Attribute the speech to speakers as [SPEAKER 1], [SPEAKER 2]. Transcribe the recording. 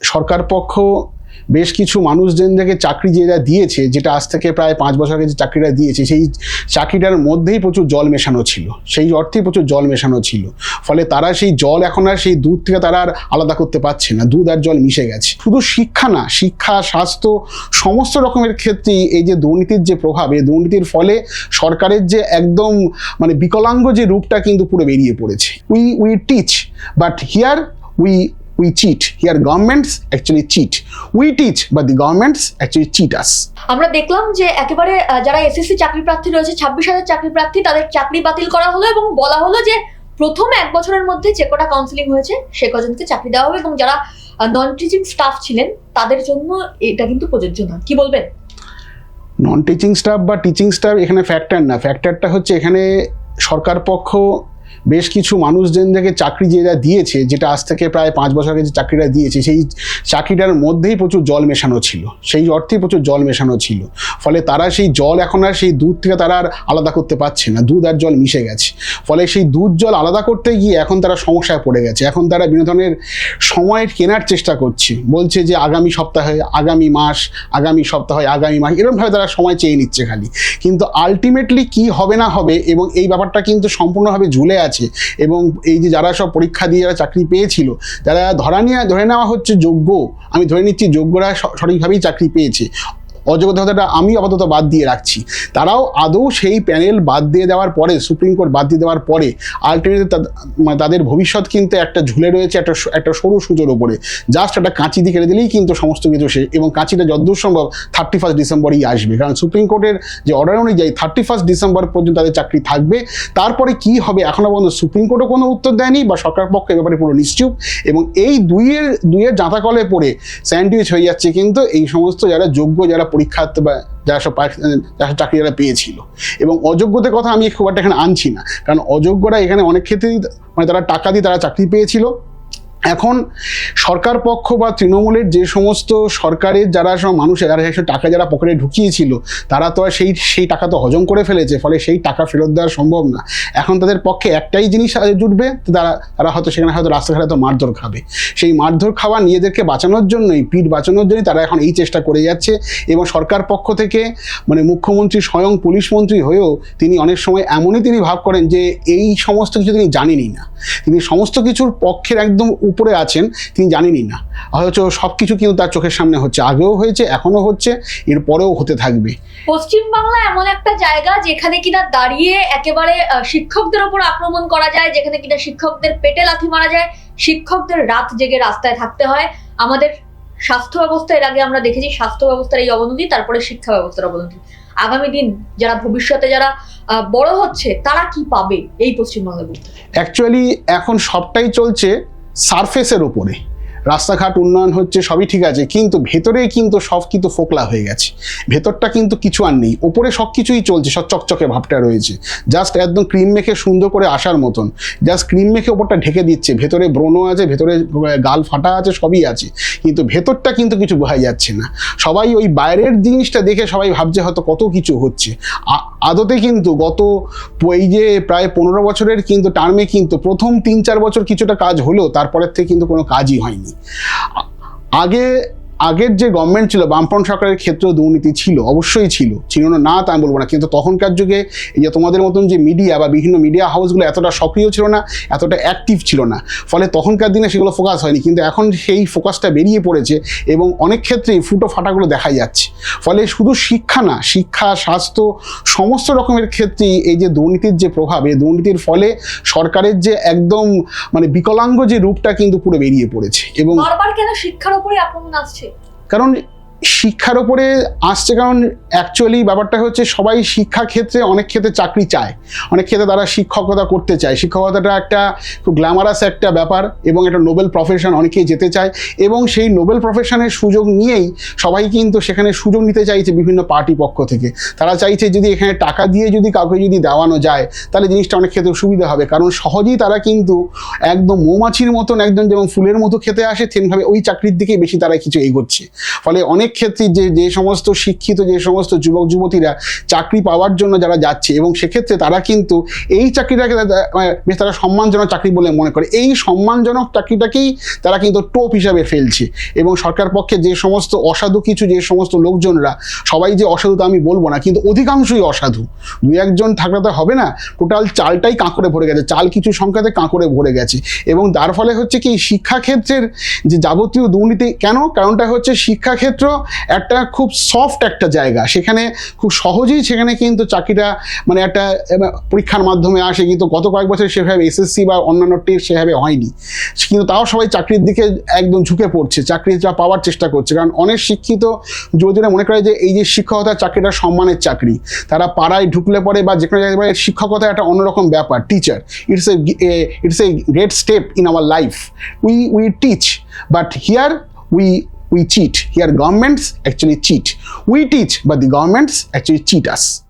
[SPEAKER 1] সরকার পক্ষ বেশ কিছু মানুষজনদেরকে চাকরি যেটা দিয়েছে, যেটা আজ থেকে প্রায় পাঁচ বছর আগে যে চাকরিটা দিয়েছে, সেই চাকরিটার মধ্যেই প্রচুর জল মেশানো ছিল। সেই অর্থেই প্রচুর জল মেশানো ছিল। ফলে তারা সেই জল এখন আর সেই দুধ থেকে তারা আর আলাদা করতে পারছে না। দুধ আর জল মিশে গেছে। শুধু শিক্ষা না, শিক্ষা, স্বাস্থ্য, সমস্ত রকমের ক্ষেত্রেই এই যে দুর্নীতির যে প্রভাব, এই দুর্নীতির ফলে সরকারের যে একদম মানে বিকলাঙ্গ যে রূপটা কিন্তু পুরো বেরিয়ে পড়েছে। We we teach but here we we cheat. Here, governments actually cheat. We teach, but the governments actually cheat us.
[SPEAKER 2] আমরা দেখলাম যে একেবারে যারা এসএসসি চাকরি প্রার্থী রয়েছে ছাব্বিশ হাজার চাকরি প্রার্থী তাদের চাকরি বাতিল করা হলো এবং বলা হলো যে প্রথম এক বছরের মধ্যে যে কটা কাউন্সিলিং হয়েছে সে কজনকে চাকরি দেওয়া হবে এবং যারা নন টিচিং স্টাফ ছিলেন তাদের জন্য এটা কিন্তু প্রযোজ্য না কি বলবেন
[SPEAKER 1] নন টিচিং স্টাফ বা টিচিং স্টাফ এখানে ফ্যাক্টর না ফ্যাক্টরটা হচ্ছে এখানে সরকার পক্ষ বেশ কিছু মানুষজনদেরকে চাকরি যেটা দিয়েছে, যেটা আজ থেকে প্রায় পাঁচ বছর আগে যে চাকরিটা দিয়েছে, সেই চাকরিটার মধ্যেই প্রচুর জল মেশানো ছিল। সেই অর্থেই প্রচুর জল মেশানো ছিল। ফলে তারা সেই জল এখন আর সেই দুধ থেকে তারা আর আলাদা করতে পারছে না। দুধ আর জল মিশে গেছে। ফলে সেই দুধ জল আলাদা করতে গিয়ে এখন তারা সমস্যায় পড়ে গেছে। এখন তারা বিভিন্ন ধরনের সময় কেনার চেষ্টা করছে। বলছে যে আগামী সপ্তাহে, আগামী মাস, আগামী সপ্তাহে, আগামী মাস এরকমভাবে তারা সময় চেয়ে নিচ্ছে খালি। কিন্তু আলটিমেটলি কি হবে না হবে এবং এই ব্যাপারটা কিন্তু সম্পূর্ণভাবে ঝুলে আছে। এবং এই যে যারা সব পরীক্ষা দিয়ে যারা চাকরি পেয়েছিল যারা ধরা নিয়ে, ধরে নেওয়া হচ্ছে যোগ্য। আমি ধরে নিচ্ছি যোগ্যরা সঠিকভাবেই চাকরি পেয়েছে। অযোগ্যতা কথাটা আমি আপাতত বাদ দিয়ে রাখছি। তারাও আদৌ সেই প্যানেল বাদ দিয়ে দেওয়ার পরে, সুপ্রিম কোর্ট বাদ দিয়ে দেওয়ার পরে আলটিমেটলি মানে তাদের ভবিষ্যৎ কিন্তু একটা ঝুলে রয়েছে, একটা একটা সরু সুযোর ওপরে জাস্ট একটা কাঁচি দিয়ে দিলেই কিন্তু সমস্ত কিছু শেষ, এবং কাঁচিটা যতদূর সম্ভব থার্টি ফার্স্ট ডিসেম্বরই আসবে। কারণ সুপ্রিম কোর্টের যে অর্ডার অনুযায়ী থার্টি ফার্স্ট ডিসেম্বর পর্যন্ত তাদের চাকরি থাকবে। তারপরে কি হবে এখনও পর্যন্ত সুপ্রিম কোর্টও কোনো উত্তর দেয়নি, বা সরকার পক্ষ ব্যাপারে পুরো নিশ্চুপ। এবং এই দুইয়ের দুইয়ের জাঁতাকলে পড়ে স্যান্ডউইচ হয়ে যাচ্ছে কিন্তু এই সমস্ত যারা যোগ্য, যারা পরীক্ষার্থী বা যারা সব যারা চাকরি যারা পেয়েছিল। এবং অযোগ্যদের কথা আমি খুব একটা এখানে আনছি না। কারণ অযোগ্যরা এখানে অনেক ক্ষেত্রেই মানে তারা টাকা দিয়ে তারা চাকরি পেয়েছিল। এখন সরকার পক্ষ বা তৃণমূলের যে সমস্ত সরকারের যারা সব মানুষ যারা এসব টাকা যারা পকেটে ঢুকিয়েছিল, তারা তো আর সেই সেই টাকা তো হজম করে ফেলেছে, ফলে সেই টাকা ফেরত দেওয়া সম্ভব না। এখন তাদের পক্ষে একটাই জিনিস জুটবে তারা তারা হয়তো সেখানে হয়তো রাস্তাঘাটে তো মারধর খাবে। সেই মারধর খাওয়া নিজেদেরকে বাঁচানোর জন্যই, পিঠ বাঁচানোর জন্যই তারা এখন এই চেষ্টা করে যাচ্ছে এবং সরকার পক্ষ থেকে মানে মুখ্যমন্ত্রী স্বয়ং পুলিশ মন্ত্রী হয়েও তিনি অনেক সময় এমনই তিনি ভাব করেন যে এই সমস্ত কিছু তিনি জানেনই না। তিনি সমস্ত কিছুর পক্ষের একদম উপরে আছেন তিনি জানেনই না। অথচ সব কিছু কিন্তু তার চোখের সামনে হচ্ছে। আগেও হয়েছে এখনও হচ্ছে এরপরেও হতে থাকবে।
[SPEAKER 2] পশ্চিমবাংলা এমন একটা জায়গা যেখানে কিনা দাঁড়িয়ে একেবারে শিক্ষকদের ওপর আক্রমণ করা যায় যেখানে কিনা শিক্ষকদের পেটে লাথি মারা যায় শিক্ষকদের রাত জেগে রাস্তায় থাকতে হয়। আমাদের স্বাস্থ্য ব্যবস্থা এর আগে আমরা দেখেছি স্বাস্থ্য ব্যবস্থার এই অবনতি তারপরে শিক্ষা ব্যবস্থার অবনতি। আগামী দিন যারা ভবিষ্যতে যারা বড় হচ্ছে তারা কি পাবে? এই পশ্চিমবঙ্গের মধ্যে
[SPEAKER 1] অ্যাকচুয়ালি এখন সবটাই চলছে সারফেসের ওপরে রাস্তাঘাট উন্নয়ন হচ্ছে, সবই ঠিক আছে, কিন্তু ভেতরে কিন্তু সব কিন্তু ফোকলা হয়ে গেছে। ভেতরটা কিন্তু কিছু আর নেই, ওপরে সব কিছুই চলছে, সব চকচকে ভাবটা রয়েছে। জাস্ট একদম ক্রিম মেখে সুন্দর করে আসার মতন জাস্ট ক্রিম মেখে ওপরটা ঢেকে দিচ্ছে, ভেতরে ব্রণ আছে, ভেতরে গাল ফাটা আছে, সবই আছে, কিন্তু ভেতরটা কিন্তু কিছু বোঝা যাচ্ছে না। সবাই ওই বাইরের জিনিসটা দেখে সবাই ভাবছে হয়তো কত কিছু হচ্ছে। আদতে কিন্তু গত এই যে প্রায় পনেরো বছরের কিন্তু টার্মে কিন্তু প্রথম তিন চার বছর কিছুটা কাজ হলেও তারপরের থেকে কিন্তু কোনো কাজই হয়নি। আগে আগের যে গভর্নমেন্ট ছিল, বামফ্রন্ট সরকারের ক্ষেত্রেও দুর্নীতি ছিল, অবশ্যই ছিল। ছিল না না তা আমি বলব না। কিন্তু তখনকার যুগে এই যে তোমাদের মতন যে মিডিয়া বা বিভিন্ন মিডিয়া হাউসগুলো এতটা সক্রিয় ছিল না, এতটা অ্যাক্টিভ ছিল না। ফলে তখনকার দিনে সেগুলো ফোকাস হয়নি। কিন্তু এখন সেই ফোকাসটা বেরিয়ে পড়েছে এবং অনেক ক্ষেত্রেই ফুটো ফাটাগুলো দেখা যাচ্ছে। ফলে শুধু শিক্ষা না, শিক্ষা, স্বাস্থ্য সমস্ত রকমের ক্ষেত্রেই এই যে দুর্নীতির যে প্রভাব, এই দুর্নীতির ফলে সরকারের যে একদম মানে বিকলাঙ্গ যে রূপটা কিন্তু পুরো বেরিয়ে পড়েছে। এবং
[SPEAKER 2] শিক্ষার উপরে আক্রমণ আসছে?
[SPEAKER 1] কারণ শিক্ষার ওপরে আসছে কারণ অ্যাকচুয়ালি ব্যাপারটা হচ্ছে সবাই শিক্ষা ক্ষেত্রে অনেক ক্ষেত্রে চাকরি চায়। অনেক ক্ষেত্রে তারা শিক্ষকতা করতে চায়। শিক্ষকতাটা একটা খুব গ্ল্যামারাস একটা ব্যাপার এবং একটা নোবেল প্রফেশন অনেকেই যেতে চায় এবং সেই নোবেল প্রফেশনের সুযোগ নিয়েই সবাই কিন্তু সেখানে সুযোগ নিতে চাইছে বিভিন্ন পার্টি পক্ষ থেকে। তারা চাইছে যদি এখানে টাকা দিয়ে যদি কাউকে যদি দেওয়ানো যায়, তাহলে জিনিসটা অনেক ক্ষেত্রে সুবিধা হবে। কারণ সহজেই তারা কিন্তু একদম মৌমাছির মতন একদম যেমন ফুলের মতো খেতে আসে, তেমনিভাবে ওই চাকরির দিকেই বেশি তারা কিছু এগোচ্ছে। ফলে অনেক ক্ষেত্রে যে যে সমস্ত শিক্ষিত, যে সমস্ত যুবক, যুবতীরা চাকরি পাওয়ার জন্য যারা যাচ্ছে এবং সেক্ষেত্রে তারা কিন্তু এই চাকরিটাকে মানে বেশ তারা সম্মানজনক চাকরি বলে মনে করে। এই সম্মানজনক চাকরিটাকেই তারা কিন্তু টোপ হিসাবে ফেলছে এবং সরকার পক্ষে যে সমস্ত অসাধু কিছু, যে সমস্ত লোকজনরা, সবাই যে অসাধু তা আমি বলব না, কিন্তু অধিকাংশই অসাধু। দু একজন থাকলে তো হবে না, টোটাল চালটাই কাঁকড়ে ভরে গেছে, চাল কিছু সংখ্যাতে কাঁকড়ে ভরে গেছে। এবং তার ফলে হচ্ছে কি, শিক্ষাক্ষেত্রের যে যাবতীয় দুর্নীতি, কেন? কারণটা হচ্ছে শিক্ষাক্ষেত্র একটা খুব সফট একটা জায়গা। সেখানে খুব সহজেই সেখানে কিন্তু চাকরিটা মানে একটা পরীক্ষার মাধ্যমে আসে, কিন্তু গত কয়েক বছর সেভাবে এসএসসি বা অন্যান্য টেস্ট সেভাবে হয়নি। কিন্তু তাও সবাই চাকরির দিকে একদম ঝুঁকে পড়ছে চাকরিটা পাওয়ার চেষ্টা করছে। কারণ অনেক শিক্ষিত যুবতীরা মনে করে যে এই যে শিক্ষকতার চাকরিটা সম্মানের চাকরি। তারা পাড়ায় ঢুকলে পরে বা যে কোনো জায়গায় শিক্ষকতা একটা অন্যরকম ব্যাপার teacher it's a it's a great step in our life we we teach but here we we cheat. Here governments actually cheat. We teach but the governments actually cheat us